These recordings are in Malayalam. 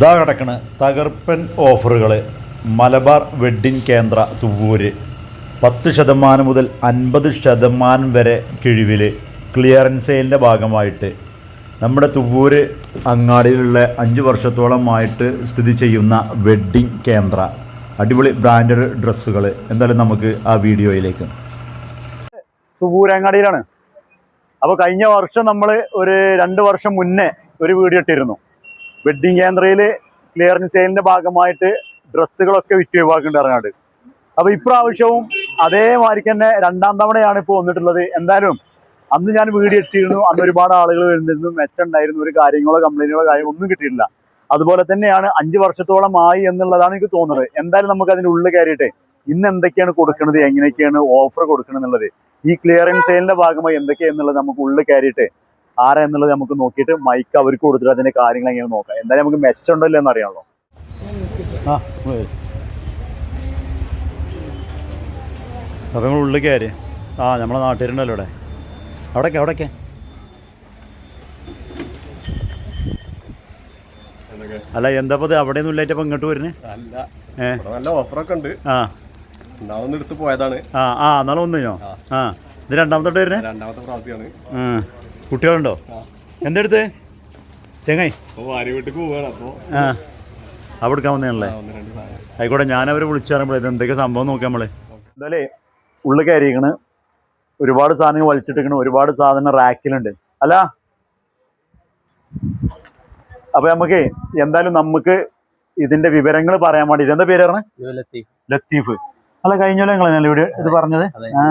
ഇതാ കിടക്കണ തകർപ്പൻ ഓഫറുകൾ മലബാർ വെഡ്ഡിംഗ് കേന്ദ്ര തുവ്വൂര്. പത്ത് ശതമാനം മുതൽ അൻപത് ശതമാനം വരെ കിഴിവിൽ ക്ലിയറൻസ് സെയിലിന്റെ ഭാഗമായിട്ട്. നമ്മുടെ തുവ്വൂര് അങ്ങാടിയിലുള്ള അഞ്ച് വർഷത്തോളമായിട്ട് സ്ഥിതി ചെയ്യുന്ന വെഡ്ഡിംഗ് കേന്ദ്ര. അടിപൊളി ബ്രാൻഡഡ് ഡ്രസ്സുകൾ എന്തായാലും നമുക്ക് ആ വീഡിയോയിലേക്ക്. തുവൂരങ്ങാടിയിലാണ് അപ്പോൾ കഴിഞ്ഞ വർഷം നമ്മൾ ഒരു രണ്ട് വർഷം മുന്നേ ഒരു വീഡിയോ ഇട്ടിരുന്നു. വെഡ്ഡിങ് കേന്ദ്രയിൽ ക്ലിയറൻസ് സെയിലിന്റെ ഭാഗമായിട്ട് ഡ്രസ്സുകളൊക്കെ വിറ്റ് ഒഴിവാക്കേണ്ടി ഇറങ്ങാണ്ട്. അപ്പോൾ ഇപ്രാവശ്യവും അതേമാതിരി തന്നെ രണ്ടാം തവണയാണ് ഇപ്പോൾ വന്നിട്ടുള്ളത്. എന്തായാലും അന്ന് ഞാൻ വീഡിയോ ഇട്ടിരുന്നു. അന്ന് ഒരുപാട് ആളുകൾ വരുന്നിരുന്നു മെച്ചുണ്ടായിരുന്നു ഒരു കാര്യങ്ങളോ കംപ്ലൈന്റുകളോ കാര്യങ്ങളോ ഒന്നും കിട്ടിയിട്ടില്ല. അതുപോലെ തന്നെയാണ് അഞ്ച് വർഷത്തോളം ആയി എന്നുള്ളതാണ് എനിക്ക് തോന്നുന്നത്. എന്തായാലും നമുക്ക് അതിന്റെ ഉള്ളിൽ കയറിയിട്ടെ ഇന്ന് എന്തൊക്കെയാണ് കൊടുക്കുന്നത് എങ്ങനെയൊക്കെയാണ് ഓഫർ കൊടുക്കണമെന്നുള്ളത് ഈ ക്ലിയറൻസ് സെയിലിന്റെ ഭാഗമായി എന്തൊക്കെയാണെന്നുള്ളത് നമുക്ക് ഉള്ളിൽ കയറിയിട്ട് ആരാ എന്നുള്ളത് നമുക്ക് നോക്കിയിട്ട് മൈക്ക് അവർക്ക് കൊടുത്തിട്ട് അതിന്റെ കാര്യങ്ങൾ എങ്ങനെ നോക്കാം. എന്തായാലും നമുക്ക് മെച്ചമുണ്ടല്ലോ എന്ന് അറിയാമല്ലോ. ആ അപ്പം നമ്മൾ ഉള്ളിൽ കയറി. ആ നമ്മളെ നാട്ടുകാരുണ്ടല്ലോ ഇവിടെ. അവിടേക്ക് അവിടേക്ക് അല്ല എന്താ ഇത് അവിടെ ഒന്നും ഇല്ലായിട്ട് ഇങ്ങോട്ട് വരുന്നേ? നല്ല ഓഫറൊക്കെ ഉണ്ട്. ആ. ഒന്നാമത് എടുത്ത് പോയതാണ്. ആ ആ എന്നാലും ഒന്നിനോ ആ. ഇത് രണ്ടാമത്തോട്ട് വരുന്നത് രണ്ടാമത്തെ പ്രാവശ്യമാണ് കുട്ടികളുണ്ടോ? എന്തെടുത്ത്? ചെങ്ങായി. ആ അവിടെ എടുക്കാൻ വന്നതാണല്ലേ? ഒന്ന് രണ്ട് സാധനം. ആയിക്കോട്ടെ ഞാനവരെ വിളിച്ചു പറയുമ്പോൾ ഇത് എന്തൊക്കെ സംഭവം നോക്കാം നമ്മൾ എന്തായാലേ ഉള്ളിൽ കയറിയിരിക്കണ്. ഒരുപാട് സാധനങ്ങൾ വലിച്ചിട്ടിരിക്കണ്. ഒരുപാട് സാധനം റാക്കിലുണ്ട്. അല്ല? അപ്പൊ നമുക്ക് എന്തായാലും നമുക്ക് ഇതിന്റെ വിവരങ്ങൾ പറയാൻ വേണ്ടിട്ട് എന്താ പേര് പറഞ്ഞത് ലത്തീഫ്. അല്ല കഴിഞ്ഞല്ലോ നിങ്ങൾ ഇവിടെ ഇത് പറഞ്ഞത്? ആ,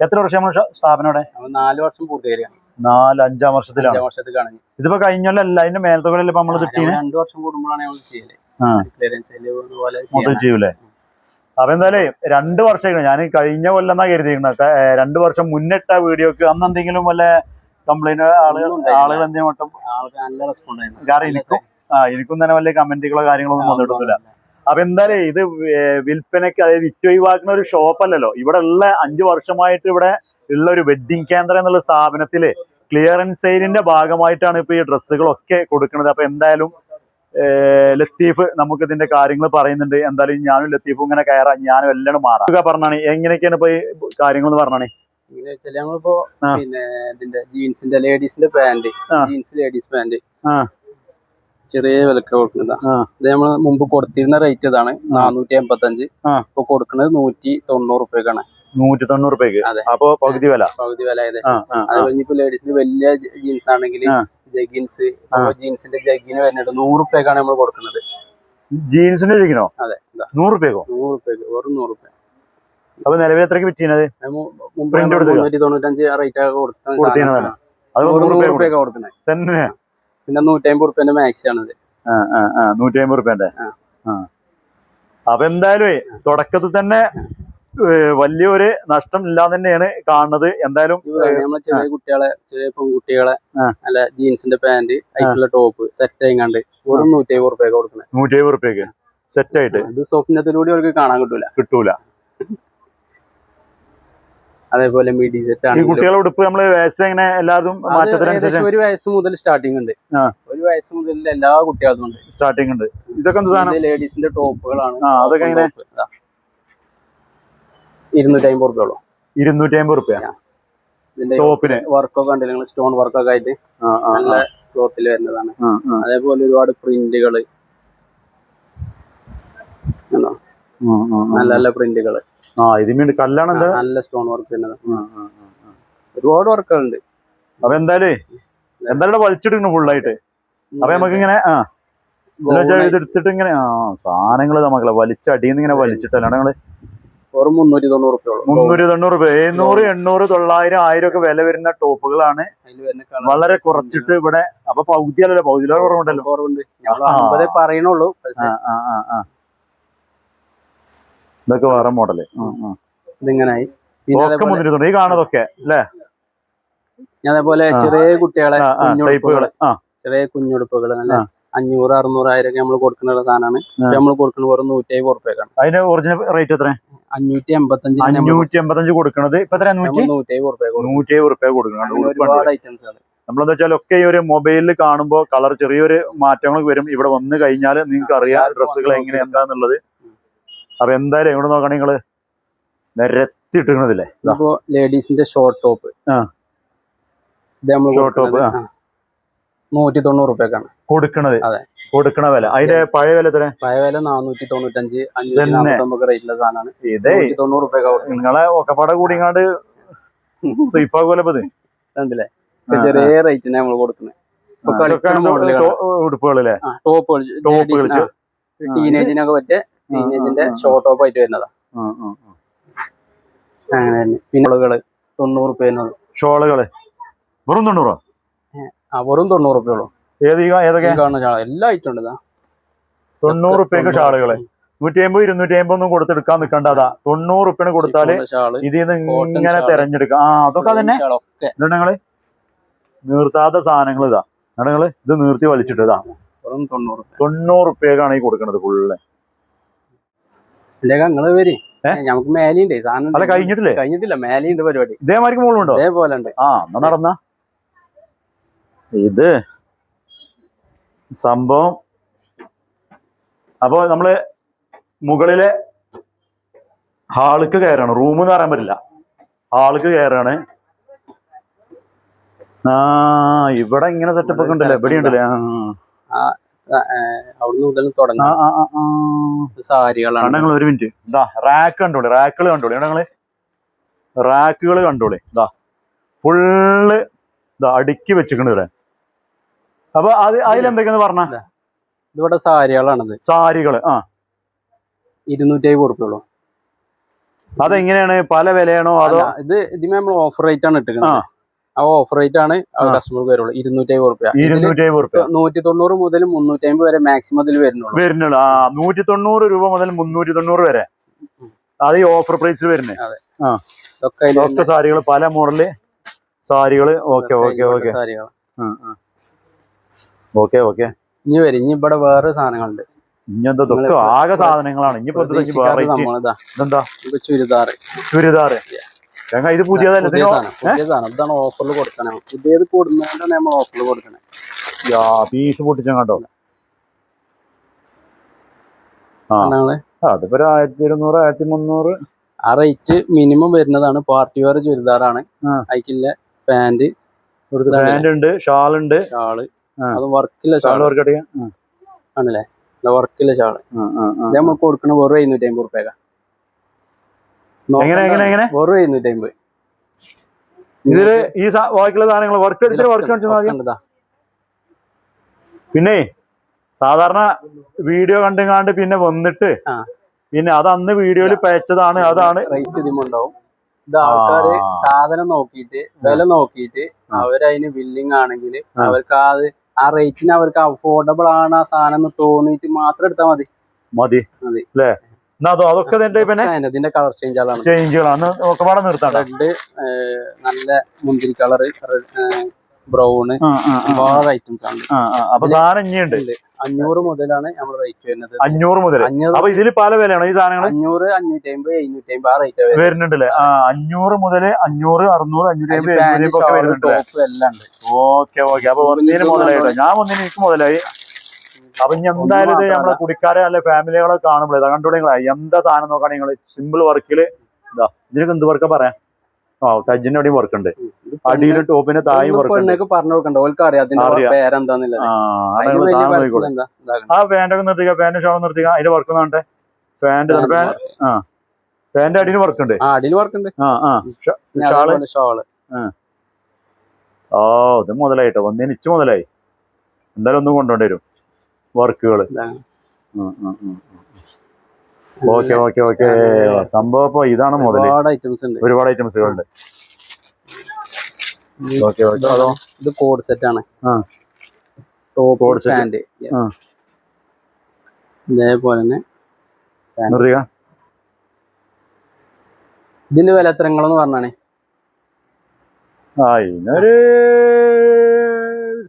എത്ര വർഷമാണ് സ്ഥാപനം നാല് വർഷം പൂർത്തീകരിക്കാം നാല് അഞ്ചാം വർഷത്തിലാണ്. ഇനി. ഇതിപ്പോ കഴിഞ്ഞല്ലോ അല്ല അതിന്റെ മേലത്തെ കൊല്ലം ഇപ്പൊ നമ്മൾ കിട്ടിയത് രണ്ടു വർഷം കൂടുമ്പോഴാണ് ചെയ്യൽ. അപ്പൊ എന്തായാലും രണ്ട് വർഷം ഞാൻ കഴിഞ്ഞ കൊല്ലം എന്നാ രണ്ടു രണ്ട് വർഷം മുന്നിട്ട വീഡിയോക്ക് അന്ന് എന്തെങ്കിലും വല്ല കംപ്ലൈന്റ് ആളുകൾ. ആളുകൾ എന്തെങ്കിലും കാരണം എനിക്കും ആ എനിക്കും തന്നെ വല്ല കമന്റുകളോ കാര്യങ്ങളോ ഒന്നും വന്നിട്ടില്ല. അപ്പൊ എന്തായാലും ഇത് വിൽപ്പനയ്ക്ക് അതായത് വിറ്റ് ഒഴിവാക്കുന്ന ഒരു ഷോപ്പ് അല്ലല്ലോ ഇവിടെ ഉള്ള അഞ്ചു വർഷമായിട്ട് ഇവിടെ ഉള്ള ഒരു വെഡ്ഡിംഗ് കേന്ദ്രം എന്നുള്ള സ്ഥാപനത്തിൽ ക്ലിയറൻസ് സെയിലിന്റെ ഭാഗമായിട്ടാണ് ഇപ്പൊ ഈ ഡ്രസ്സുകളൊക്കെ കൊടുക്കുന്നത്. അപ്പൊ എന്തായാലും ലത്തീഫ് നമുക്ക് ഇതിന്റെ കാര്യങ്ങൾ പറയുന്നുണ്ട്. എന്തായാലും ഞാനും ലത്തീഫും ഇങ്ങനെ കയറാം. ഞാനും എല്ലാം മാറാം. പറഞ്ഞാണ്. എങ്ങനെയൊക്കെയാണ് ഇപ്പൊ ഈ കാര്യങ്ങൾ എന്ന് പറഞ്ഞാണേ ഞങ്ങളിപ്പോ പിന്നെ ഇതിന്റെ ജീൻസിന്റെ ലേഡീസിന്റെ പാന്റ് ജീൻസ് ലേഡീസ് പാന്റ് ആ. ചെറിയ വിലക്ക് കൊടുക്കുന്നതാ. ഇത് നമ്മൾ മുമ്പ് കൊടുത്തിരുന്ന റേറ്റ് ഇതാണ്. നാനൂറ്റി എൺപത്തി അഞ്ച് ഇപ്പൊ കൊടുക്കുന്നത് നൂറ്റി തൊണ്ണൂറ് റുപ്യക്കാണ് നൂറ്റി തൊണ്ണൂറ് രൂപയ്ക്ക്. അപ്പൊ പകുതി വില. പകുതി വില ഏകദേശം. അത് കഴിഞ്ഞിപ്പോ ലേഡീസിന് വലിയ ജീൻസ് ആണെങ്കിൽ. ജഗിൻസ് ജീൻസിന്റെ ജഗിന് വരുന്നുണ്ട് നൂറ് റുപ്യക്കാണ് നമ്മൾ കൊടുക്കുന്നത്. ജീൻസിന്റെ ജഗിനോ അതെ. നൂറ് റുപ്യക്കോ നൂറ് റുപ്യക്ക് വെറും നൂറ് റുപ്യ അപ്പൊ നിലവിൽ എത്രക്ക് വിറ്റീനത് മുമ്പ് മുന്നൂറ്റി തൊണ്ണൂറ്റഞ്ച് റേറ്റ്. അത് നൂറ് രൂപ റുപ്യൊക്കെ കൊടുക്കുന്നത് തന്നെ. പിന്നെ നൂറ്റി അമ്പത് റുപ്യന്റെ മാക്സി ആണത് നൂറ്റി അമ്പത് റുപ്യന്റെ അപ്പൊ എന്തായാലും തുടക്കത്തിൽ തന്നെ വലിയൊരു നഷ്ടം ഇല്ലാതെ തന്നെയാണ് കാണുന്നത്. എന്തായാലും നമ്മളെ ചെറിയ കുട്ടികളെ ചെറിയ പെൺകുട്ടികളെ അല്ല ജീൻസിന്റെ പാന്റ് അതിലുള്ള ടോപ്പ് സെറ്റ് ആയിങ്ങാണ്ട് ഒരു നൂറ്റി അമ്പത് റുപ്യൊക്കെ കൊടുക്കുന്നത് നൂറ്റി അമ്പത് റുപ്യക്ക് സെറ്റ് ആയിട്ട് ഇത് സ്വപ്നത്തിലൂടെ അവർക്ക് കാണാൻ കിട്ടൂല. കിട്ടൂല. അതേപോലെ മിഡി സെറ്റ് ആണ് കുട്ടികളുടെ ഉടുപ്പ് നമ്മൾ വയസ്സ് എങ്ങനെ എല്ലാതും മാറ്റത്തിനനുസരിച്ച് ഒരു വയസ്സ് മുതൽ സ്റ്റാർട്ടിംഗ് ഉണ്ട്. ഒരു വയസ്സ് മുതൽ എല്ലാ കുട്ടികളും ഉണ്ട്. സ്റ്റാർട്ടിംഗ് ഉണ്ട്. ഇതൊക്കെ ലേഡീസിന്റെ ടോപ്പുകളാണ്. അതൊക്കെ എങ്ങനെ? ഇരുന്നൂറ്റി അമ്പത് റുപ്യോളം ഇരുന്നൂറ്റി അമ്പത് റുപ്യ ടോപ്പിന്. വർക്കൊക്കെ ഉണ്ട് നിങ്ങൾ സ്റ്റോൺ വർക്കൊക്കെ ആയിട്ട്. നല്ല ക്ലോത്തിൽ വരുന്നതാണ്. അതേപോലെ ഒരുപാട് പ്രിന്റുകൾ നല്ല നല്ല പ്രിന്റുകൾ ആ ഇതിന് കല്ലാണ് നല്ല സ്റ്റോൺ വർക്ക് ആ, ആ, ആ, ആ. ഒരുപാട് വർക്കുകളുണ്ട് അപ്പൊ എന്തായാലും എന്തായാലും വലിച്ചെടുക്കണം ഫുള്ളായിട്ട് അപ്പൊ നമുക്ക് ഇങ്ങനെ ആ. ഇങ്ങനെ ആ സാധനങ്ങൾ നമുക്ക് വലിച്ചടിന്ന് ഇങ്ങനെ വലിച്ചിട്ടല്ല ഞങ്ങൾ? മുന്നൂറ്റി തൊണ്ണൂറ് റുപ്യോളം മുന്നൂറ്റി തൊണ്ണൂറ് രൂപ എഴുന്നൂറ് എണ്ണൂറ് തൊള്ളായിരം ആയിരം ഒക്കെ വില വരുന്ന ടോപ്പുകളാണ്. വളരെ കുറച്ചിട്ട് ഇവിടെ അപ്പൊ പകുതി അല്ലല്ലോ പകുതിയിലോ കുറവുണ്ടല്ലോ. കുറവുണ്ട്. ഞങ്ങൾ ആ. അമ്പതേ പറയണുള്ളൂ പക്ഷേ ആ ആ ആ ആ ഇതൊക്കെ വേറെ മോഡൽ ഇതിങ്ങനായി. ഒക്കെ ഈ കാണതൊക്കെ അല്ലേ? അതേപോലെ ചെറിയ കുട്ടികളെ കുഞ്ഞുടുപ്പുകൾ. ചെറിയ കുഞ്ഞുടുപ്പുകൾ നല്ല. അഞ്ഞൂറ് അറുന്നൂറ് ആയിരം ഒക്കെ നമ്മൾ കൊടുക്കുന്ന സാധനമാണ്. നമ്മൾ കൊടുക്കുന്നത് വെറും നൂറ്റി അമ്പത് ഉറുപ്പ്യക്കാണ്. അതിന്റെ ഒറിജിനൽ റേറ്റ് എത്ര അഞ്ഞൂറ്റി അമ്പത്തഞ്ച് അഞ്ഞൂറ്റി എൺപത്തഞ്ച് കൊടുക്കണത് ഇപ്പൊ എത്ര നൂറ്റി? അമ്പത് ഉറുപ്പ്യ നൂറ്റി കൊടുക്കണം. ഒരുപാട് ഐറ്റംസുകൾ നമ്മളെന്താ വെച്ചാൽ ഒക്കെ ഈ ഒരു മൊബൈലിൽ കാണുമ്പോൾ കളർ ചെറിയൊരു മാറ്റങ്ങൾ വരും. ഇവിടെ വന്നു കഴിഞ്ഞാൽ നിങ്ങൾക്ക് അറിയാം ഡ്രസ്സുകൾ എങ്ങനെ എന്താന്നുള്ളത്. അപ്പൊ എന്തായാലും എവിടെ നോക്കണം നിങ്ങൾ? നിരത്തിട്ടിരുന്നതില്ലേ ഇട്ടിക്കണതില്ലേ ഇപ്പോ ലേഡീസിന്റെ ഷോർട്ട് ടോപ്പ് ഷോർട്ട് ടോപ്പ്. നൂറ്റി തൊണ്ണൂറ് റുപ്യക്കാണ്. കൊടുക്കണത്. അതെ. കൊടുക്കണ വില. അതിന്റെ പഴയ വില എത്ര പഴയ വില നാനൂറ്റി തൊണ്ണൂറ്റഞ്ച് അഞ്ഞൂറ്റി റേറ്റിലെ സാധനമാണ്. ഇതേ. തൊണ്ണൂറ് റുപ്യ നിങ്ങളെ ഒക്കപ്പാടെ കൂടിങ്ങാണ്ട് സ്വീപ്പാകൂലപ്പത് കണ്ടില്ലേ? ഇപ്പൊ ചെറിയ റേറ്റിന് നമ്മൾ കൊടുക്കുന്നത്. ഇപ്പൊ കളിക്കുന്ന മോഡലുകൾ ഉടുപ്പുകളല്ലേ ടോപ്പ് Top ടീനേജിനൊക്കെ പറ്റിയ ടീനേജിന്റെ ഷോർട്ട് ഓഫ് ആയിട്ട് വരുന്നതാ. അങ്ങനെ തന്നെ. പിന്നെ തൊണ്ണൂറ് റുപ്യ വരുന്നത് ഷോളുകൾ? വെറും തൊണ്ണൂറോ? ആ വെറും തൊണ്ണൂറ് റുപ്യ ഉള്ളൂ. ഏത് ഈ ഏതൊക്കെ? ഈ കാണുന്ന ഷാൾ. എല്ലാ ഐറ്റം ഉണ്ട് തൊണ്ണൂറ് റുപ്യക്ക് ഷാളുകൾ. നൂറ്റി അമ്പത് ഇരുന്നൂറ്റി അമ്പത് ഒന്നും കൊടുത്തെടുക്കാൻ നിൽക്കണ്ട അതാ. തൊണ്ണൂറ് റുപ്യന് കൊടുത്താൽ ഇതിൽ നിന്ന് ഇങ്ങനെ തെരഞ്ഞെടുക്കാം. ആ അതൊക്കെ തന്നെ ഇതുണ്ട് നിങ്ങൾ? നിർത്താത്ത സാധനങ്ങൾ ഇതാ. നിങ്ങൾ ഇത് നിർത്തി വലിച്ചിട്ട് ഇതാ. തൊണ്ണൂറ് റുപ്യക്കാണ് ഈ കൊടുക്കണത് ഫുള്ള് നിങ്ങൾ വരി. ഞമ്മക്ക് മേലെയുണ്ട് സാധനം അല്ല കഴിഞ്ഞിട്ടില്ലേ? കഴിഞ്ഞിട്ടില്ല. മേലെയുണ്ട് പരിപാടി. ഇതേമാതിരി മോളുണ്ടോ? ഇതേപോലെ ഉണ്ട്. ആ എന്നാ നടന്ന? ഇത് സംഭവം. അപ്പൊ നമ്മൾ മുകളിലെ ഹാൾക്ക് കയറാണ്. റൂം എന്ന് പറയാൻ പറ്റില്ല. ഹാൾക്ക് കയറാണ്. ആ ഇവിടെ ഇങ്ങനെ സെറ്റപ്പ് ഒക്കെ ഉണ്ടല്ലേ? ഇവിടെ ഉണ്ടല്ലേ? ആ അവിടുന്ന് മുതൽ തുടങ്ങി. സാരികളാണ്. ഒരു മിനിറ്റ് ഇതാ റാക്ക് കണ്ടോളി റാക്കുകൾ കണ്ടോളി. ഞങ്ങൾ റാക്കുകൾ കണ്ടോളി. ഇതാ ഫുള്ള് ഇതാ അടുക്കി വെച്ചിക്കണ് ഇവിടെ. അപ്പൊ അത് അതിലെന്തൊക്കെയാന്ന് പറഞ്ഞ? ഇതിവിടെ സാരികളാണ് സാരികൾ ആ. ഇരുന്നൂറ്റി അമ്പത് റുപ്യ അതെങ്ങനെയാണ്? പല വിലയാണോ? അതോ ഇത് ഇതിന് നമ്മൾ ഓഫർ റേറ്റ് ആണ്. ഇട്ടിരിക്കുന്നത്. ആ ഓഫർ റേറ്റ് ആണ്. കസ്റ്റമർക്ക് വരുള്ളൂ. ഇരുന്നൂറ്റി അമ്പത് റുപ്യ ഇരുന്നൂറ്റി അമ്പത് റുപ്യ നൂറ്റി തൊണ്ണൂറ് മുതൽ മുന്നൂറ്റി അമ്പത് വരെ മാക്സിമം അതിൽ വരുന്നുള്ളൂ. വരുന്നുള്ളൂ. ആ നൂറ്റി തൊണ്ണൂറ് രൂപ മുതൽ മുന്നൂറ്റി തൊണ്ണൂറ് വരെ അത് ഈ ഓഫർ പ്രൈസിൽ വരുന്നത് ഒക്കെ സാരികൾ പല മോഡൽ സാരികൾ. Okay okay okay. Okay okay. ഇനി വരും. ഇനി ഇവിടെ വേറെ സാധനങ്ങളുണ്ട്. ഇനി എന്താ ഇതൊക്കെ ആകെ സാധനങ്ങളാണ്. ഇനി ഇതെന്താ? ചുരിദാർ ചുരിദാറ്. ഞങ്ങൾ ഇത് പുതിയതല്ല ഇതാണ് ഓഫറിൽ കൊടുക്കണേ. പുതിയത് കൂടുന്നതുകൊണ്ടാണ് നമ്മൾ ഓഫറിൽ കൊടുക്കണേ. യാ പീസ് പൊട്ടിച്ച കണ്ടോ? അതിപ്പോ ഒരു ആയിരത്തി ഇരുന്നൂറ് ആയിരത്തി മുന്നൂറ്. ആ റേറ്റ് മിനിമം വരുന്നതാണ്. പാർട്ടി വെയർ ചുരിദാറാണ്. അതിക്കില്ല പാന്റ് പാന്റ് ഉണ്ട് ഷാൾ ഉണ്ട് ഷാൾ. അതും വർക്കില്ല ഷാൾ ഷാൾ. വർക്ക് ആണല്ലേ? വർക്കില്ല ഷാൾ. നമ്മൾ കൊടുക്കണ വെറും എഴുന്നൂറ്റി അമ്പത് റുപ്യ എങ്ങനെ എങ്ങനെ എങ്ങനെ? വെറും എഴുന്നൂറ്റി അമ്പത് ഇതിൽ ഈ ബാക്കിയുള്ള സാധനങ്ങൾ വർക്ക് അടിച്ചിട്ട് വർക്ക് കാണിച്ചാൽ പിന്നെ സാധാരണ വീഡിയോ കണ്ടുങ്ങാണ്ട് പിന്നെ വന്നിട്ട് പിന്നെ അത് അന്ന് വീഡിയോയിൽ പയച്ചതാണ് അതാണ്. റേറ്റ് ഇതിമുണ്ടാവും ഇത് ആൾക്കാര്. സാധനം നോക്കിയിട്ട് വില നോക്കിയിട്ട് അവരതിന് ബില്ലിംഗ് ആണെങ്കിൽ അവർക്ക് അത് ആ റേറ്റിന് അവർക്ക് അഫോർഡബിൾ ആണ് ആ സാധനം എന്ന് തോന്നിയിട്ട് മാത്രം എടുത്താൽ മതി. മതി. അതെ അല്ലേ അതോ അതൊക്കെ പിന്നെ ഇതിന്റെ കളർ ചേഞ്ചുകളാണ്. ചേഞ്ചുകളാണ് നിർത്തണ്ട റെഡ് നല്ല മുന്തിരി കളർ ബ്രൗണ് ഒരുപാട് ഐറ്റംസ് ആണ്. അപ്പൊ സാധനം ഇനിയുണ്ട്. അഞ്ഞൂറ് മുതലാണ് നമ്മൾ റേറ്റ് വരുന്നത്. അഞ്ഞൂറ് മുതൽ അപ്പൊ ഇതിൽ പല വിലയാണോ ഈ സാധനങ്ങൾ അഞ്ഞൂറ് അഞ്ഞൂറ്റി അമ്പത് എഴുന്നൂറ്റി അമ്പത് ആ റേറ്റ് വരുന്നുണ്ടല്ലേ അഞ്ഞൂറ് മുതൽ അഞ്ഞൂറ് അറുന്നൂറ് അഞ്ഞൂറ്റി അമ്പത് എഴുന്നൂറ്റി ഒക്കെ വരുന്നുണ്ട് ഓക്കെ ഓക്കെ അപ്പൊ ഒന്നിന് മുതലായിട്ടോ? ഞാൻ ഒന്നിന് എനിക്ക് മുതലായി. അപ്പൊ ഇനി എന്തായാലും ഇത് നമ്മളെ കുടിക്കാരെ അല്ലെ ഫാമിലികളെ കാണുമ്പോഴേ ഇതാ കണ്ടോളെ നിങ്ങളെ എന്താ സാധനം നോക്കാൻ നിങ്ങൾ സിമ്പിൾ വർക്കിൽ ഇതാ ഇതിനൊക്കെ എന്ത് വർക്കാ പറയാം? ആ കജിന്റെ അവിടെയും വർക്ക് ഉണ്ട്. അടിയിൽ ടോപ്പിന്റെ തായി വർക്ക് പറഞ്ഞു കൊടുക്കണ്ട. ഓൾക്ക് അറിയാം ആ എന്താ? ഒക്കെ നിർത്തിക്ക? Pant show നിർത്തിക്ക? അതിന്റെ വർക്ക് നോട്ടെ ഫാൻ ആ. പാന്റ് അടിയിൽ വർക്ക് ഉണ്ട്. അടിയിൽ വർക്ക് ഉണ്ട്. ആ ആ. ഷാൾ? ഓ ഇത് മുതലായിട്ടോ? ഒന്നിനിച്ച് മുതലായി. എന്തായാലും ഒന്നും കൊണ്ടുപോണ്ടി വരും. വർക്കുകൾ. Okay okay okay. സംഭവം ഇപ്പൊ ഇതാണ് മുതൽ ഒരുപാട് ഐറ്റംസ് ഉണ്ട്. ഒരുപാട് ഐറ്റംസുകളുണ്ട് ഓക്കെ ഓക്കെ. അതോ ഇത് കോഡ് സെറ്റ് ആണ്. Top coord set. ഇതേപോലെ തന്നെ നിർത്തിക്ക? ഇതിന്റെ വില എത്രങ്ങളെന്ന് പറഞ്ഞാണേ? ആ ഇതിനൊരു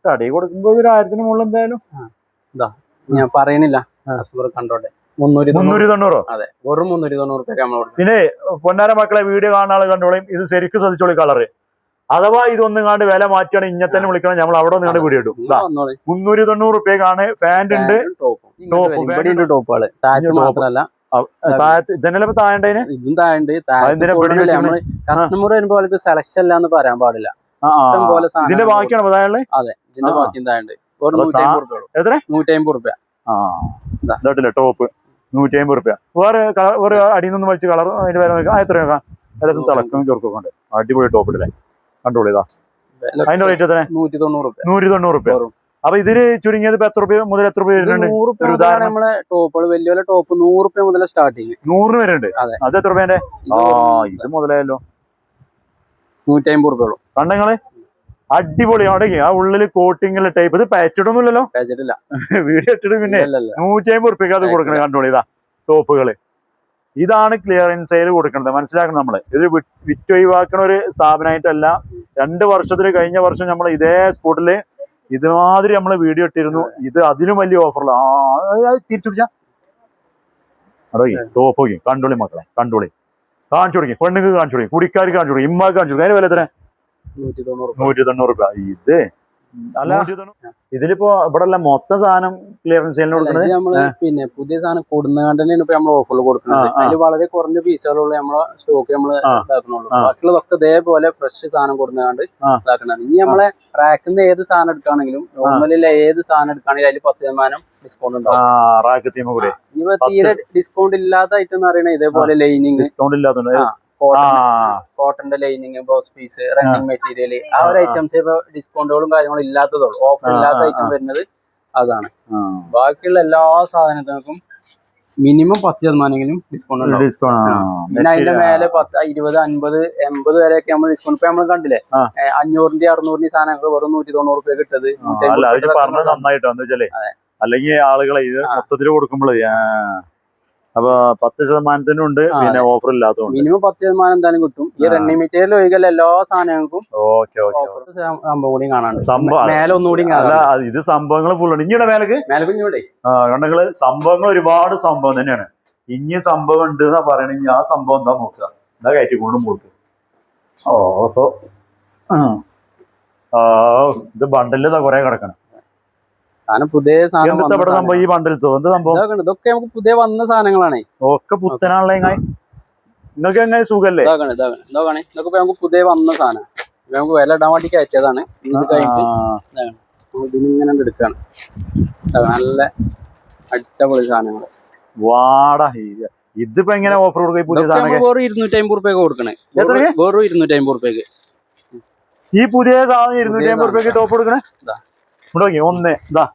കടി കൊടുക്കുമ്പോ ഒരു ആയിരത്തിന് മുകളിൽ എന്തായാലും ഞാൻ പറയണില്ല. കസ്റ്റമർ കണ്ടോട്ടെ. മുന്നൂറ്റി തൊണ്ണൂറ്. തൊണ്ണൂറോ. അതെ വെറും മുന്നൂറ്റി തൊണ്ണൂറ് രൂപ നമ്മൾ കൊടുക്കുന്നത് പിന്നെ പൊന്നാര മക്കളെ വീഡിയോ കാണുന്ന ആൾ കണ്ടോളയും ഇത് ശരിക്കും ശ്രദ്ധിച്ചോളി കളറ് അഥവാ ഇതൊന്നും കാണ്ട് വില മാറ്റിയാണ് ഇങ്ങനെ തന്നെ വിളിക്കണം നമ്മൾ അവിടെ നിങ്ങളുടെ വീഡിയോ ഇടും. മുന്നൂറ്റി തൊണ്ണൂറ് റുപ്യക്കാണ് ഫാന്റ് ഉണ്ട്. ടോപ്പുകൾ താഴത്ത് ടോപ്പ്. മാത്രല്ല. താഴത്ത് ഇതന്നെ താഴണ്ടതിന് ഇതും താഴുണ്ട്. അതെന്തിനാ കസ്റ്റമർ വരുമ്പോ അവർക്ക് സെലക്ഷൻ ഇല്ലാന്ന് പറയാൻ പാടില്ല. ഇതിന്റെ ബാക്കിയാണ് അതെ ഇതിന്റെ ബാക്കി ബാക്കിയും താഴുണ്ട് എത്ര? നൂറ്റി അമ്പത് റുപ്യ. ആ. ഇതായിട്ടില്ല ടോപ്പ് നൂറ്റി അമ്പത് റുപ്യ. വേറെ കളർ വേറെ അടിയിൽ നിന്ന് വലിച്ച് കളർ അതിന്റെ വരെ നോക്കാം. എത്ര നോക്കാം? ഏകദേശം തിളക്കം ചൊറുക്കൊക്കെ ഉണ്ട്. അടിപൊളി ടോപ്പ് ഇടല്ലേ കണ്ടോളൂ ഇതാ. അതിന്റെ റേറ്റ് എത്ര നൂറ്റി തൊണ്ണൂറ് റുപ്യ. നൂറ്റി തൊണ്ണൂറ് റുപ്യ അപ്പൊ ഇതിൽ ചുരുങ്ങിയത് ഇപ്പൊ എത്ര റുപ്യ മുതൽ എത്ര ഇത് വരുന്നുണ്ട്? ഉദാഹരണം. നമ്മളെ ടോപ്പുകൾ വലിയ വലിയ ടോപ്പ് നൂറ് രൂപ മുതൽ സ്റ്റാർട്ടിങ് നൂറിന് വരുന്നുണ്ട്. അതെ. എത്ര ഇത് ആ ഇത് മുതലായല്ലോ. നൂറ്റി അമ്പത് രൂപയുള്ളൂ കണ്ടങ്ങൾ അടിപൊളി അടങ്ങി ആ ഉള്ളിൽ കോട്ടിങ്ങിലെ ടൈപ്പ് ഇത് പാച്ചിടൊന്നുമില്ലല്ലോ വീഡിയോ ഇട്ടിട്ട് പിന്നെ നൂറ്റി അമ്പത് റുപ്യക്ക് അത് കൊടുക്കണേ കണ്ടോളി. ഇതാ ടോപ്പുകൾ ഇതാണ് ക്ലിയറൻസ് സെയിൽ കൊടുക്കുന്നത് മനസ്സിലാക്കണം നമ്മൾ. ഇത് വി- വിറ്റ് ഒഴിവാക്കണ ഒരു സ്ഥാപനമായിട്ടല്ല രണ്ട് വർഷത്തിൽ കഴിഞ്ഞ വർഷം നമ്മൾ ഇതേ സ്പോട്ടിൽ ഇതുമാതിരി നമ്മൾ വീഡിയോ ഇട്ടിരുന്നു. ഇത് അതിലും വലിയ ഓഫറില്ല തിരിച്ചു പിടിച്ചാ? ടോപ്പ് കണ്ടോളി മക്കളെ കണ്ടോളി. കാണിച്ചു കൊടുക്കും. പെണ്ണുങ്ങൾക്ക് കാണിച്ചു കൊടുക്കും. കുടിക്കാർക്ക് കാണിച്ചു കൊടുക്കും. ഇമ്മാക്ക് കാണിച്ചു കൊടുക്കും. അതിന് വില നൂറ്റി തൊണ്ണൂറ് രൂപ. ഇത്? അല്ല ഇതിലിപ്പോ ഇവിടെ മൊത്തം സാധനം ക്ലിയറൻസ് കൊടുക്കുന്നത്? നമ്മൾ പിന്നെ പുതിയ സാധനം കൂടുന്ന തന്നെയാണ് ഇപ്പൊ നമ്മൾ ഓഫറിൽ കൊടുക്കുന്നത്. അതിൽ വളരെ കുറഞ്ഞ പീസുകളുള്ള നമ്മളെ സ്റ്റോക്ക്. ഇതാക്കണുള്ളൂ ആ. ബാക്കിയുള്ളതൊക്കെ ഇതേപോലെ ഫ്രഷ് സാധനം കൊടുന്നുകൊണ്ട് കണ്ട് ഇതാക്കണം ഇനി നമ്മളെ റാക്കിന്ന് ഏത് സാധനം എടുക്കുകയാണെങ്കിലും നോർമലിലെ ഏത് സാധനം എടുക്കുകയാണെങ്കിലും അതിൽ പത്ത് ശതമാനം ഡിസ്കൗണ്ട് ഉണ്ടാവും. ഇനിയിപ്പോ തീരെ ഡിസ്കൗണ്ട് ഇല്ലാത്ത ഐറ്റം എന്ന് പറയുന്നത് ഇതേപോലെ lining discount cotton കോട്ടന്റെ lining blouse piece running material ആ. ഒരു. ഐറ്റംസ് ഇപ്പൊ ഡിസ്കൗണ്ടുകളും കാര്യങ്ങളും ഇല്ലാത്തതുള്ളൂ. ഓഫർ ഇല്ലാത്ത ഐറ്റം വരുന്നത് അതാണ്. ബാക്കിയുള്ള എല്ലാ സാധനത്തിനും മിനിമം പത്ത് ശതമാനെങ്കിലും ഡിസ്കൗണ്ട് ഡിസ്കൗണ്ട് ആണ് പിന്നെ അതിന്റെ മേലെ പത്ത് ഇരുപത് അൻപത് എൺപത് വരെയൊക്കെ നമ്മൾ ഡിസ്കൗണ്ട് ഇപ്പൊ നമ്മൾ കണ്ടില്ലേ അഞ്ഞൂറിന്റെ അറുന്നൂറിന്റെ സാധനങ്ങൾ വെറും നൂറ്റി തൊണ്ണൂറ് രൂപ കിട്ടത്. ആ, അല്ല അവർ പറഞ്ഞത് നന്നായിട്ടോ എന്താ വെച്ചാലേ അല്ലെങ്കിൽ ആളുകളെ ഇത് മൊത്തത്തിൽ മൊത്തത്തിൽ കൊടുക്കുമ്പോഴേ. അപ്പൊ പത്ത് ശതമാനത്തിനും ഉണ്ട് പിന്നെ ഓഫർ ഇല്ലാത്തതുകൊണ്ട്. മിനിമം പത്ത് ശതമാനം എന്തായാലും കിട്ടും. ഈ റണ്ണിംഗ് മെറ്റീരിയൽ ഒഴികെ എല്ലാ സാധനങ്ങൾക്കും ഓക്കെ ഓക്കെ കാണാൻ സംഭവം കൂടി കാണാനുണ്ട്. സംഭവം മേലെ ഒന്നുകൂടി അല്ല ഇത് സംഭവങ്ങൾ ഫുൾ ഉണ്ട് ഇനിയുടെ മേലക്ക്? മേലെ കുഞ്ഞൂടെ ആ കണ്ടെങ്കിൽ സംഭവങ്ങൾ ഒരുപാട് സംഭവം തന്നെയാണ്. ഇനി സംഭവം ഉണ്ട് എന്നാ പറയണെങ്കിൽ ആ സംഭവം എന്താ നോക്കുക. എന്താ കയറ്റിക്കൊണ്ടും കൊടുക്കും ഓ അപ്പൊ ഇത് ബണ്ടലിൽ ഇതാ കൊറേ കിടക്കണം. സാധനം പുതിയ സാധനം എന്തിട്ട് വന്ന ഇവിടെ സംഭവം ഈ സാധനങ്ങളാണ്. ബണ്ടലിത്തോ എന്ത് സംഭവം? ഇതൊക്കെ നമുക്ക് പുതിയ വന്ന സാധനങ്ങളാണ്. ഒക്കെ പുത്തനാണല്ലേ നിങ്ങൾക്ക് എങ്ങനെ സുഖല്ലേ? ഇതൊക്കെ നമുക്ക് പുതിയ വന്ന സാധനം. നമുക്ക് വില ഇടാൻ വേണ്ടി കയറ്റിയതാണ്. ഇത് കഴിഞ്ഞിട്ട് ഇതിനിങ്ങനെ എടുക്കാണ്. നല്ല അടിച്ചപൊളി സാധനങ്ങൾ. വാടാ ഈ- ഇതിപ്പോ എങ്ങനെ ഓഫർ കൊടുക്കുക ഈ പുതിയ സാധനം വെറും ഇരുന്നൂറ്റി അമ്പത് റുപ്യൊക്കെ കൊടുക്കണേ വെറും ഇരുന്നൂറ്റി അമ്പത് റുപ്യക്ക് ഈ പുതിയ സാധനം ഇരുന്നൂറ്റി അമ്പത് റുപ്യക്ക് ടോപ്പ് കൊടുക്കണേ. ഇവിടെ നോക്കി ഒന്ന് ഇതാ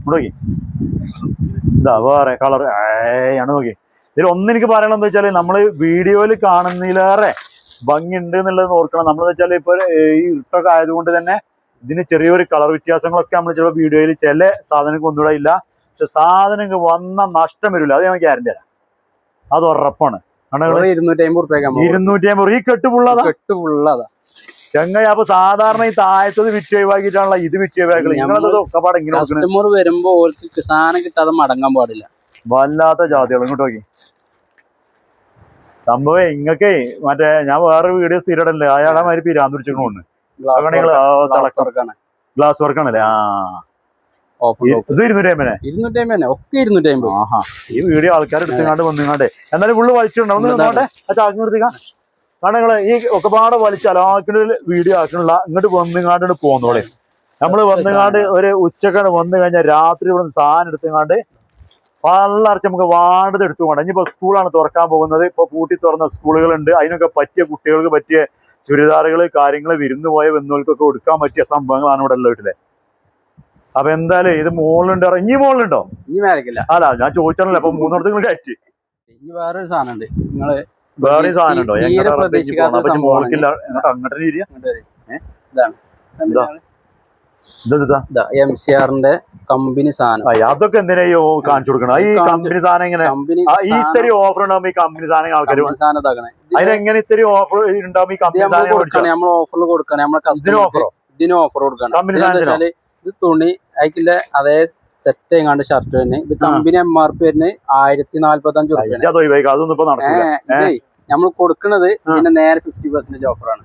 ഇവിടെ നോക്കി ഇതാ വേറെ കളർ ഏയാണ് നോക്കി. ഇതിൽ ഒന്ന് എനിക്ക് പറയണമെന്ന് വെച്ചാൽ നമ്മൾ വീഡിയോയിൽ കാണുന്നതിലേറെ ഭംഗി ഉണ്ട് എന്നുള്ളത് ഓർക്കണം. നമ്മളെന്ന് വെച്ചാൽ ഇപ്പൊ ഈ ഇരുട്ടൊക്കെ ആയതുകൊണ്ട് തന്നെ ഇതിന് ചെറിയൊരു കളർ വ്യത്യാസങ്ങളൊക്കെ നമ്മൾ ചിലപ്പോൾ വീഡിയോയിൽ ചില സാധനങ്ങൾക്ക് ഒന്നുകൂടെ ഇല്ല പക്ഷെ സാധനങ്ങൾക്ക് വന്ന നഷ്ടം വരില്ല. അത് ഞാൻ ഗ്യാരണ്ടി തരാം. അത് ഉറപ്പാണ്. ഇരുന്നൂറ്റി അമ്പത് ഇരുന്നൂറ്റി അമ്പത് ഈ കെട്ട് ഫുള്ളതാ കെട്ട് ഫുള്ളതാ ചെങ്ങായി അപ്പൊ സാധാരണ ഈ താഴത്തത് വിറ്റ് ഒഴിവാക്കിയിട്ടാണല്ലോ ഇത് വിറ്റ് ഒഴിവാക്കൽ. കസ്റ്റമർ വരുമ്പോ ഓർക്ക് സാധനം കിട്ടാതെ മടങ്ങാൻ പാടില്ല. വല്ലാത്ത ജാതികൾ ഇങ്ങോട്ട് നോക്കി. സംഭവം ഇങ്ങക്കേ മറ്റേ ഞാൻ വേറെ വീഡിയോ സ്ഥിരടല്ലേ അയാളെ മാതിരി പിരാന്ത് പിടിച്ചിട്ടുണ്ട് ഗ്ലാസ് വർക്ക് ആണല്ലേ? ആ. ഇത് ഒക്കെ ഈ വീഡിയോ ആൾക്കാർ എടുത്തുകൊണ്ട് വന്നുങ്ങാണ്ട് എന്നാലും ഫുള്ള് വലിച്ചിട്ടുണ്ടോ ഒന്ന് നോട്ടെ ആ ചാക്കി നിർത്തിക്കാം. കാരണം നിങ്ങൾ ഈ ഒക്കെപാടെ വലിച്ച് അലാക്കിന്റെ വീഡിയോ ആക്കണില്ല. ഇങ്ങോട്ട് വന്നുങ്ങാണ്ട് പോകുന്നോളെ നമ്മൾ വന്നുങ്ങാണ്ട് ഒരു ഉച്ചക്കാണ് വന്നു കഴിഞ്ഞാൽ രാത്രി ഇവിടെ നിന്ന് സാധനം എടുത്തുങ്ങാണ്ട് അർച്ച നമുക്ക് വാണ്ടത് എടുത്തു പോകണം. ഇനിയിപ്പോ സ്കൂളാണ് തുറക്കാൻ പോകുന്നത്. ഇപ്പൊ പൂട്ടി തുറന്ന സ്കൂളുകളുണ്ട്. അതിനൊക്കെ പറ്റിയ കുട്ടികൾക്ക് പറ്റിയ ചുരിദാറുകൾ കാര്യങ്ങൾ വിരുന്നു പോയ വെന്നുകൾക്കൊക്കെ കൊടുക്കാൻ പറ്റിയ സംഭവങ്ങളാണ് ഇവിടെ ഉള്ള വീട്ടിലെ. അപ്പൊ എന്തായാലും ഇത് മുകളിലുണ്ട് ഇനി മുകളിലുണ്ടോ ഇനി മേലക്കില്ല. അല്ല ഞാൻ ചോദിച്ചാണല്ലോ അപ്പൊ മൂന്നിടത്ത് നിങ്ങൾ കയറ്റി. ഇനി വേറൊരു സാധനം ഉണ്ട് നിങ്ങൾ വേറെ സാധനമുണ്ടോ? എം സി ആറിന്റെ കമ്പനി സാധനം. അതൊക്കെ എന്തിനാ കാണിച്ചു കൊടുക്കണം? ഈ കമ്പനി സാധനം ഇങ്ങനെ ഈ ഇത്തരി ഓഫർ ഉണ്ടാകുമ്പോ ഈ കമ്പനി സാധനം ആൾക്കാർ ഇത്തരി ഓഫർ ഈ കമ്പനി നമ്മൾ സാധനം നമ്മൾ ഓഫറിൽ കൊടുക്കണം. നമ്മളെ ഓഫറോ ഇതിന് ഓഫർ കൊടുക്കണം. കമ്പനി ഇത് തുണി അയക്കില്ല അതേ സെറ്റ് എങ്ങാണ്ട് ഷർട്ട് തന്നെ. ഇത് കമ്പനി എം ആർ പി വരുന്നത് ആയിരത്തി നാല്പത്തി അഞ്ച് അതൊന്നും ഇപ്പൊ നടക്കില്ല നമ്മൾ കൊടുക്കുന്നത് ഇതിന്റെ നേരെ ഫിഫ്റ്റി പെർസെന്റേജ് ഓഫറാണ്.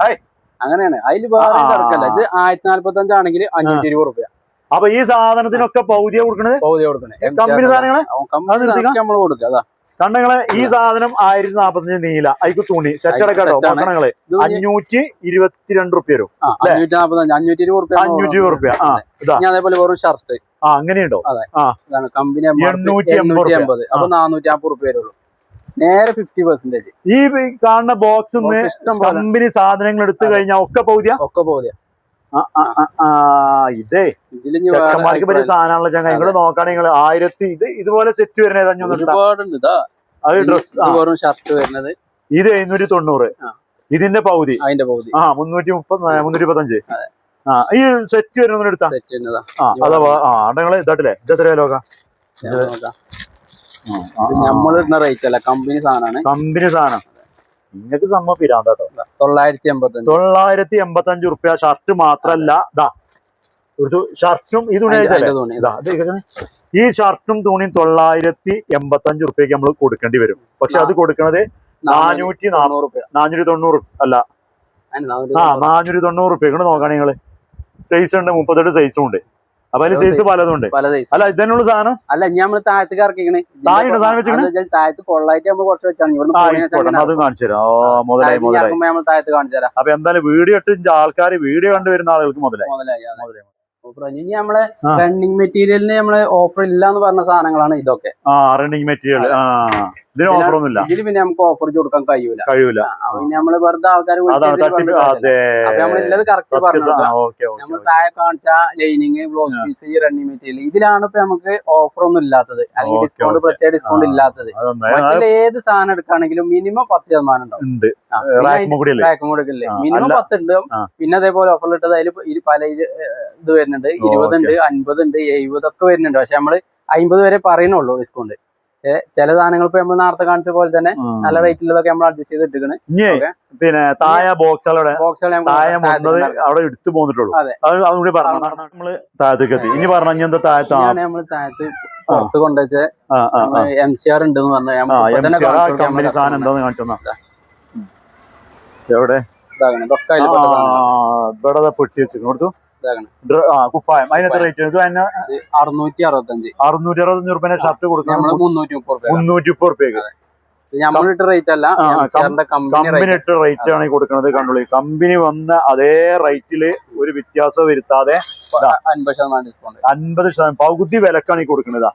അങ്ങനെയാണ്. അതിൽ വേറെ ആ. ഇത് ആയിരത്തി നാല്പത്തി അഞ്ചാണെങ്കിൽ അഞ്ഞൂറ്റി ഇരുപത് റുപ്യ. അപ്പൊ ഈ സാധനത്തിനൊക്കെ പൗതിയ കൊടുക്കണത്? പൗതിയ കൊടുക്കണേ. കമ്പനി സാധനങ്ങൾ. നമ്മൾ കൊടുക്കുക അതാ. കണ്ടങ്ങൾ ഈ സാധനം ആയിരത്തി നാപ്പത്തഞ്ച് നീല. അയക്ക് തുണി. സെറ്റ് അടക്കാട്ടോ? set ആണ്. മക്കണങ്ങൾ അഞ്ഞൂറ്റി ഇരുപത്തിരണ്ട് റുപ്യ വരും. അഞ്ഞൂറ്റി ഇരുപത് റുപ്യ അതേപോലെ വെറും ഷർട്ട് ആ അങ്ങനെയുണ്ടോ? അതെ. കമ്പനി എണ്ണൂറ്റി എൺപത് അപ്പൊ നാനൂറ്റി അമ്പത് റുപ്യ വരുള്ളൂ. നേരെ ഫിഫ്റ്റി പെർസെന്റേജ് ഈ കാണുന്ന ബോക്സ് കമ്പനി സാധനങ്ങൾ എടുത്തു കഴിഞ്ഞാൽ ഒക്കെ പൗതിയ? ഒക്കെ പോതിയ. ഇതേ. ചെക്കന്മാർക്ക് പറ്റിയ സാധനമാണല്ലോ ചങ്ങ നിങ്ങൾ നോക്കുകയാണെങ്കിൽ നിങ്ങൾ ആയിരത്തി ഇത് ഇതുപോലെ സെറ്റ് വരുന്നത് അഞ്ഞൂറ് അത് ഡ്രസ് ഷർട്ട് വരുന്നത്. ഇത് എഴുന്നൂറ്റി തൊണ്ണൂറ്. ഇതിന്റെ പകുതി അതിന്റെ പകുതി ആ മുന്നൂറ്റി മുപ്പത് മുന്നൂറ്റി മുപ്പത്തഞ്ച്. ആ ഈ സെറ്റ് വരുന്ന എടുത്താ സെറ്റ് ആ അതാ ആ നിങ്ങൾ ഇതാട്ടില്ലേ? ഇത് എത്രയാ ലോക നമ്മൾ ഇടുന്ന റേറ്റ് അല്ല കമ്പനി സാധനമാണ് കമ്പനി സാധനം. നിങ്ങൾക്ക് സംഭവം പിരാന്താട്ടോ തൊള്ളായിരത്തി എൺപത്തി തൊള്ളായിരത്തി എൺപത്തി അഞ്ച് റുപ്യ ഷർട്ട് മാത്രല്ല ഇതാ ഒരു ഷർട്ടും ഈ തുണി ഈ ഷർട്ടും തുണിയും തൊള്ളായിരത്തി എൺപത്തി അഞ്ച് റുപ്യക്ക് നമ്മൾ കൊടുക്കേണ്ടി വരും. പക്ഷെ അത് കൊടുക്കണത് നാനൂറ്റി നാനൂറ് റുപ്യ നാനൂറ്റി തൊണ്ണൂറ് അല്ല. ആ. നാനൂറ്റി തൊണ്ണൂറ് റുപ്യ നോക്കുകയാണെങ്കിൽ നിങ്ങൾ. സൈസ് ഉണ്ട് മുപ്പത്തെട്ട് സൈസും ഉണ്ട്. അപ്പൊ അതിൽ സൈസ് പലതുണ്ട് അല്ല ഇതന്നെയുള്ള സാധനം? അല്ല ഇനി നമ്മൾ താഴത്തേക്ക് ഇറക്കിക്കണേ? താഴത്ത് കൊള്ളായിട്ട് നമ്മൾ കുറച്ച് വെച്ചാണ് അതും കാണിച്ചു തരാം. ഓ മുതലായി മുതലായി. നമ്മൾ താഴത്ത് കാണിച്ചു തരാം. അപ്പൊ എന്തായാലും വീഡിയോ ഇട്ട് ആൾക്കാർ വീഡിയോ കണ്ടുവരുന്ന ആളുകൾക്ക് മുതലായി മുതലായി. ഇനി നമ്മളെ. റണ്ണിങ് മെറ്റീരിയലിന് നമ്മൾ ഓഫർ ഇല്ല എന്ന് പറഞ്ഞ സാധനങ്ങളാണ് ഇതൊക്കെ. ആ റണ്ണിങ് മെറ്റീരിയൽ ഇതിന് ഓഫർ ഒന്നുമില്ല. ഇതിൽ പിന്നെ നമുക്ക് ഓഫർ കൊടുക്കാൻ കഴിയൂല. കഴിയൂല. പിന്നെ നമ്മൾ വെറുതെ ആൾക്കാർ നമ്മളില്ലത് കറക്റ്റ് പറഞ്ഞു നമ്മൾ താഴെ കാണിച്ച ലൈനിങ് ബ്ലൗസ് പീസ് ഈ റണ്ണിങ് മെറ്റീരിയൽ ഇതിലാണ് ഇപ്പൊ നമുക്ക് ഓഫർ ഒന്നും ഇല്ലാത്തത്. അല്ലെങ്കിൽ ഡിസ്കൗണ്ട്. പ്രത്യേക ഡിസ്കൗണ്ട് ഇല്ലാത്തത്. മറ്റുള്ള ഏത് സാധനം എടുക്കുകയാണെങ്കിലും മിനിമം പത്ത് ശതമാനം ഉണ്ടാവും. റാക്ക് ആ, മിനിമം. പത്ത് ഉണ്ട്. പിന്നെ അതേപോലെ ഓഫർ ഇട്ടത് അതിൽ പല ഇത് ഇത് വരുന്നുണ്ട്. ഇരുപത് ഉണ്ട് അൻപത് ഉണ്ട് എഴുപത് ഒക്കെ വരുന്നുണ്ട്. പക്ഷെ നമ്മൾ അമ്പത് വരെ പറയണുള്ളൂ ഡിസ്കൗണ്ട് ചില സാധനങ്ങൾ ഇപ്പൊ നമ്മൾ നേരത്തെ കാണിച്ച പോലെ തന്നെ നല്ല റേറ്റിലതൊക്കെ നമ്മൾ അഡ്ജസ്റ്റ് ചെയ്ത് എടുക്കണേ പിന്നെ താഴെ ബോക്സുകളുടെ അവിടെ എടുത്തു പോന്നിട്ടുള്ളൂ. അതെ. അതുകൂടി പറഞ്ഞു? നമ്മൾ താഴത്തേക്ക് എത്തി. ഇനി പറഞ്ഞു? എന്താ താഴത്ത്? പുറത്ത് കൊണ്ടുവച്ച എം സി ആർ ഉണ്ട് കമ്പനി സാധനം എന്താന്ന് എവിടെ. ഇവിടെ പൊട്ടി വെച്ചു കൊടുത്തു. കുപ്പായം. അതിനകത്ത് റേറ്റ് അറുന്നൂറ്റി അറുപത്തഞ്ച് അറുന്നൂറ്റി അറുപത്തഞ്ച് റുപ്യ ഷർട്ട് കൊടുക്കാം കൊടുക്കുന്നത് മുന്നൂറ്റി മുപ്പത് മുന്നൂറ്റി മുപ്പത് റുപ്യക്ക് നമ്മളിട്ട് റേറ്റ് അല്ല കമ്പനി ഇട്ട് റേറ്റ് ആണ് കൊടുക്കുന്നത് കണ്ടുള്ളൂ കമ്പനി വന്ന അതേ റേറ്റിൽ ഒരു വ്യത്യാസം വരുത്താതെ അൻപത് ശതമാനം ഡിസ്കൗണ്ട് അൻപത് ശതമാനം. പകുതി വിലക്കാണ് ഈ കൊടുക്കുന്നത്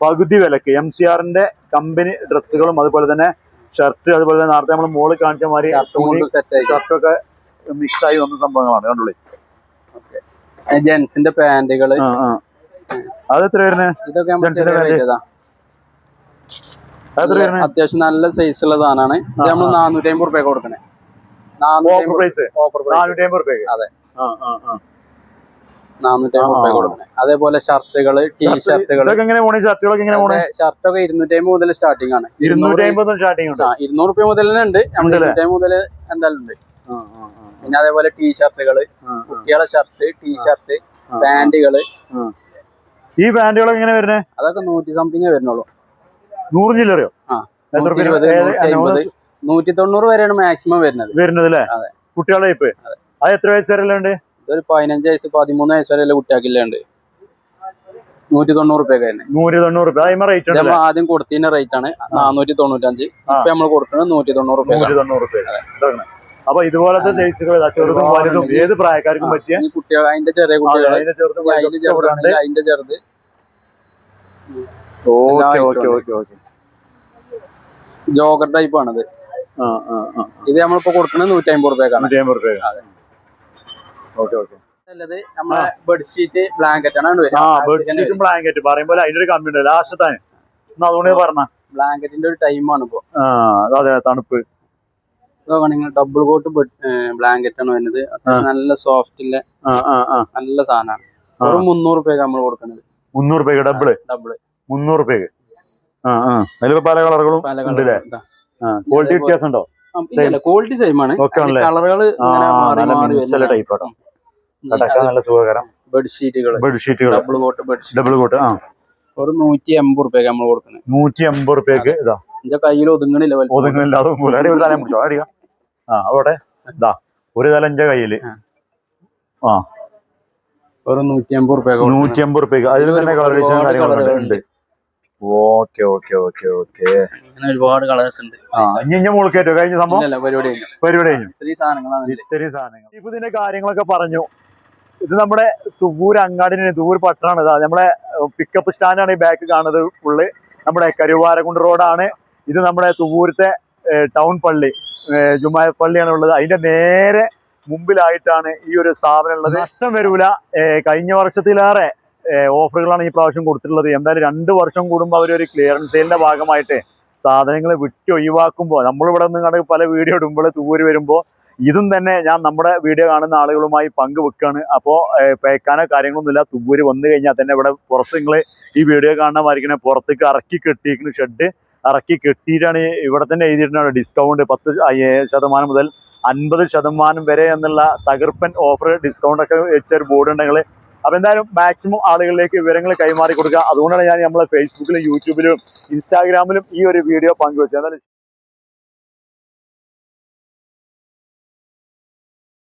പകുതി വിലക്ക്. എം സി ആറിന്റെ കമ്പനി ഡ്രസ്സുകളും അതുപോലെ തന്നെ ഷർട്ട് അതുപോലെ തന്നെ നേരത്തെ നമ്മൾ മോൾ കാണിച്ച മാതിരി ഷർട്ടൊക്കെ മിക്സ് ആയി. വന്ന സംഭവങ്ങളാണ് കണ്ടുള്ളൂ ജെൻസിന്റെ പാന്റുകൾ. വരുന്നത് അത്യാവശ്യം നല്ല സൈസ് ഉള്ള സാധനമാണ് ഇത് നമ്മൾ നാനൂറ്റി അമ്പത് റുപ്യ കൊടുക്കണേ. അതെ. ആ ആ ആ. നാനൂറ്റി അമ്പത് റുപ്യ കൊടുക്കണേ. അതേപോലെ ഷർട്ടുകൾ ടീ ഷർട്ടുകൾ ഇതൊക്കെ എങ്ങനെ പോണേ? ഷർട്ടുകളൊക്കെ എങ്ങനെ പോണേ? ഷർട്ടൊക്കെ ഇരുന്നൂറ്റി അമ്പത് മുതൽ സ്റ്റാർട്ടിംഗ് ആണ്. ഇരുന്നൂറ്റി അമ്പത് സ്റ്റാർട്ടിംഗ് ഇരുന്നൂറ് റുപ്യ മുതൽ തന്നെ ഉണ്ട്. നമ്മൾ ഇരുന്നൂറ്റി അമ്പത് മുതൽ എന്തായാലും ഉണ്ട്. പിന്നെ അതേപോലെ ടീ ഷർട്ടുകൾ ആ, ആ. കുട്ടികളെ ഷർട്ട് ടീ ഷർട്ട് ആ, പാന്റുകൾ. ഈ പാന്റുകൾ എങ്ങനെ വരുന്നത് അതൊക്കെ നൂറ്റി സംതിങ് വരുന്നുള്ളൂ. നൂറ് ചില്ലറയോ? നൂറ്റി റുപ്യ തൊണ്ണൂറ് വരെയാണ് മാക്സിമം വരുന്നത്. വരുന്നത് അല്ലേ. കുട്ടികളുടെ ടൈപ്പ് അത്. എത്ര വയസ്സ് വരെ ഉണ്ട് ഇതൊരു പതിനഞ്ച് വയസ്സ് പതിമൂന്ന് വയസ്സ് വരെ കുട്ടിയാക്കില്ലുണ്ട് നൂറ്റി തൊണ്ണൂറ് രൂപ തന്നെ നൂറ്റി തൊണ്ണൂറ് റേറ്റ് നമ്മൾ ആദ്യം കൊടുത്തതിന്റെ റേറ്റ് ആണ്. നാനൂറ്റി തൊണ്ണൂറ്റഞ്ച്. ഇപ്പൊ നമ്മൾ കൊടുക്കുന്നത് നൂറ്റി തൊണ്ണൂറ് റുപ്യ തൊണ്ണൂറ് രൂപ ഇതാണ് അപ്പൊ ഇതുപോലത്തെ സൈസുകൾ ചെറുതും വലുതും ഏത് പ്രായക്കാർക്കും പറ്റിയ കുട്ടികൾ അതിന്റെ ചെറിയ കുട്ടികൾ അതിന്റെ ചെറുതും അതിന്റെ ചെറുത്. എല്ലാ ഓക്കെ item ഓക്കെ ഉണ്ട്. ഓക്കെ. ഓക്കെ ജോഗർ ടൈപ്പ് ആണത് ഇത് നമ്മളിപ്പോ കൊടുക്കുന്നത് നൂറ്റി അമ്പത് റുപ്യക്കാണ്. നൂറ്റി അമ്പത് രൂപ അതെ. Okay okay. നല്ലത് നമ്മളെ ബെഡ്ഷീറ്റ് ബ്ലാങ്കറ്റ് ആണ് ആ ബെഡ്ഷീറ്റും ബ്ലാങ്കറ്റ് പറയുമ്പോൾ അതിന്റെ ഒരു കമ്മി ഉണ്ട്. ലാസ്റ്റ് എന്നാ അതുകൊണ്ട് പറഞ്ഞ ബ്ലാങ്കറ്റിന്റെ ഒരു ടൈമാണ് ഇപ്പൊ. അതെ തണുപ്പ്. ഇതൊക്കെ ഡബിൾ കോട്ട് ബ്ലാങ്കറ്റ് ആണ് വരുന്നത്. നല്ല സോഫ്റ്റിലെ നല്ല സാധനമാണ്. വെറും മുന്നൂറ് രൂപയ്ക്ക് നമ്മൾ കൊടുക്കുന്നത്. മുന്നൂറ് രൂപയ്ക്ക് ഡബിൾ ഡബിൾ മുന്നൂറ് രൂപയ്ക്ക്? ആ ആ. അതിലിപ്പോ പല കളറുകളും ക്വാളിറ്റി വ്യത്യാസം ഉണ്ടോ. ക്വാളിറ്റി സെയിം ആണ്? കളറുകൾ നല്ല മിനുസല ടൈപ്പ് ആട്ടോ കടക്കാൻ നല്ല സുഖകരം. ബെഡ്ഷീറ്റുകൾ ബെഡ്ഷീറ്റുകൾ double cot bedsheet double cot ആ. ഒരു നൂറ്റി എൺപത് റുപ്യക്ക് നമ്മൾ കൊടുക്കുന്നത്. നൂറ്റി എൺപത് റുപ്യക്ക് ഇതാ. എന്റെ കയ്യിൽ ഒതുങ്ങണില്ല ഒതുങ്ങണില്ല ഒതുങ്ങില്ലാതെ മുലാടി ഒരു തലം പിടിച്ചോ അടിയാ ആ അവിടെ? ഇതാ ഒരു തല എന്റെ കയ്യിൽ. ആ. ഒരു നൂറ്റി അമ്പത് റുപ്യ നൂറ്റി അമ്പത് റുപ്യക്ക് അതിൽ തന്നെ കളർ കളറേഷൻ കാര്യങ്ങളൊക്കെ. ഉണ്ട്. Okay okay okay okay. ഒരുപാട് കളേഴ്സ് ഉണ്ട്. ആ ഇനി ഇഞ്ഞ കേട്ടോ കഴിഞ്ഞ സംഭവം? പരിപാടി കഴിഞ്ഞു. പരിപാടി കഴിഞ്ഞു. ഇത്രയും സാധനങ്ങളാണ്. ഇത്രയും സാധനങ്ങൾ. ഇപ്പൊ ഇതിന്റെ കാര്യങ്ങളൊക്കെ പറഞ്ഞു. ഇത് നമ്മുടെ തുവൂർ അങ്ങാടിന് തുവൂർ പട്ടണമാണ് ഇതാ നമ്മുടെ പിക്കപ്പ് സ്റ്റാൻഡാണ് ഈ ബാക്ക് കാണുന്നത് ഫുള്ള് നമ്മുടെ കരുവാരകുണ്ട് റോഡാണ് ഇത് നമ്മുടെ തുവൂരത്തെ ടൗൺ പള്ളി. ജുമായ പള്ളിയാണ് ഉള്ളത് അതിന്റെ നേരെ മുമ്പിലായിട്ടാണ് ഈ ഒരു സ്ഥാപനം ഉള്ളത്. നഷ്ടം വരൂല. കഴിഞ്ഞ വർഷത്തിലേറെ ഓഫറുകളാണ് ഈ പ്രാവശ്യം കൊടുത്തിട്ടുള്ളത്. എന്തായാലും രണ്ട് വർഷം കൂടുമ്പോൾ അവർ ഒരു ക്ലിയറൻസ് സെയിലിന്റെ ഭാഗമായിട്ട് സാധനങ്ങൾ വിറ്റ് ഒഴിവാക്കുമ്പോൾ നമ്മളിവിടെ നിന്ന് കണ്ട് പല വീഡിയോ ഇടുമ്പോൾ തൂര് വരുമ്പോൾ ഇതും തന്നെ ഞാൻ നമ്മുടെ വീഡിയോ കാണുന്ന ആളുകളുമായി പങ്കുവെക്കുകയാണ് അപ്പോൾ പേക്കാനോ കാര്യങ്ങളൊന്നുമില്ല. തുവൂര് വന്നു കഴിഞ്ഞാൽ തന്നെ ഇവിടെ പുറത്ത് നിങ്ങൾ ഈ വീഡിയോ കാണുന്ന മാതിരിക്കണേ പുറത്തേക്ക് ഇറക്കി കെട്ടിയിരിക്കുന്ന ഷെഡ്. ഇറക്കി കിട്ടിയിട്ടാണ് ഇവിടെ തന്നെ എഴുതിയിട്ടാണ് ഡിസ്കൗണ്ട് പത്ത് ശതമാനം മുതൽ അൻപത് ശതമാനം വരെ എന്നുള്ള തകർപ്പൻ ഓഫർ ഡിസ്കൗണ്ട് ഒക്കെ വെച്ചൊരു ബോർഡ് ഉണ്ടെങ്കിൽ അപ്പോൾ എന്തായാലും മാക്സിമം ആളുകളിലേക്ക് വിവരങ്ങൾ കൈമാറി കൊടുക്കുക. അതുകൊണ്ടാണ് ഞാൻ നമ്മളെ ഫേസ്ബുക്കിലും യൂട്യൂബിലും ഇൻസ്റ്റാഗ്രാമിലും ഈ ഒരു വീഡിയോ പങ്കുവെച്ചത്.